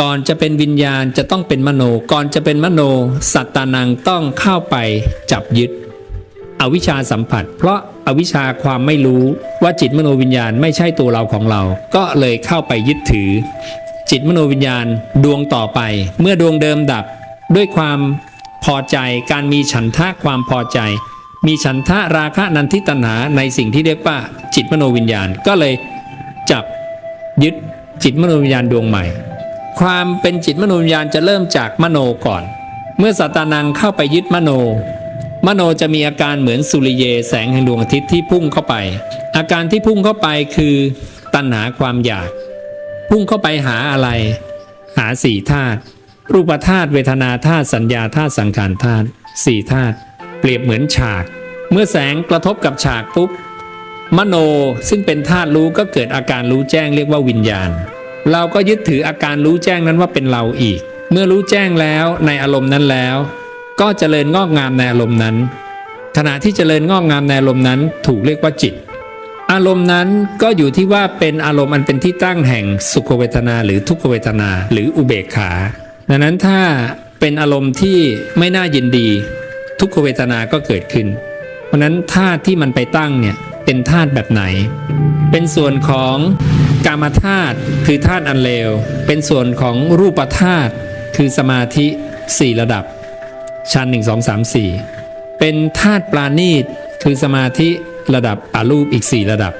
ก่อนจะเป็นวิญญาณจะต้องเป็นมโน ก่อนจะเป็นมโน สัตตานังต้องเข้าไปจับยึด อวิชชาสัมผัส เพราะอาวิชชาความไม่รู้ว่าจิตมโนวิญญาณไม่ใช่ตัวเราของเรา ก็เลยเข้าไปยึดถือ จิตมโนวิญญาณดวงต่อไป เมื่อดวงเดิมดับด้วยความพอใจการมีฉันทะความพอใจ มีฉันทะราคะนันทิตัณหาในสิ่งที่เรียกว่าจิตมโนวิญญาณก็เลยจับยึดจิตมโนวิญญาณดวงใหม่ ความเป็นจิตมโนวิญญาณจะเริ่มจากมโนก่อน เมื่อสัตานังเข้าไปยึดมโน มโนจะมีอาการเหมือนสุริเยแสงแห่งดวงอาทิตย์ที่พุ่งเข้าไป อาการที่พุ่งเข้าไปคือ ตัณหาความอยาก พุ่งเข้าไปหาอะไร หาสี่ธาตุรูปธาตุเวทนาธาตุสัญญาธาตุสังขารธาตุสี่ธาตุเปรียบเหมือนฉาก เมื่อแสงกระทบกับฉากปุ๊บมโนซึ่งเป็นธาตุรู้ก็เกิดอาการรู้แจ้งเรียกว่าวิญญาณ เราก็ยึดถืออาการรู้แจ้งนั้นว่าเป็นเราอีก เมื่อรู้แจ้งแล้วในอารมณ์นั้นแล้ว ก็เจริญงอกงามในอารมณ์นั้น ขณะที่เจริญงอกงามในอารมณ์นั้น ถูกเรียกว่าจิต อารมณ์นั้นก็อยู่ที่ว่าเป็นอารมณ์อันเป็นที่ตั้งแห่งสุขเวทนาหรือทุกขเวทนาหรืออุเบกขา ดังนั้นถ้าเป็นอารมณ์ที่ไม่น่ายินดี ทุกขเวทนาก็เกิดขึ้น เพราะฉะนั้นธาตุที่มันไปตั้งเนี่ยเป็นธาตุแบบไหน เป็นส่วนของกามธาตุคือธาตุอันเลว เป็นส่วนของรูปธาตุคือสมาธิสี่ระดับ ชั้นหนึ่งสองสามสี่เป็นธาตุปราณีตคือสมาธิระดับอรูปอีกสี่ระดับ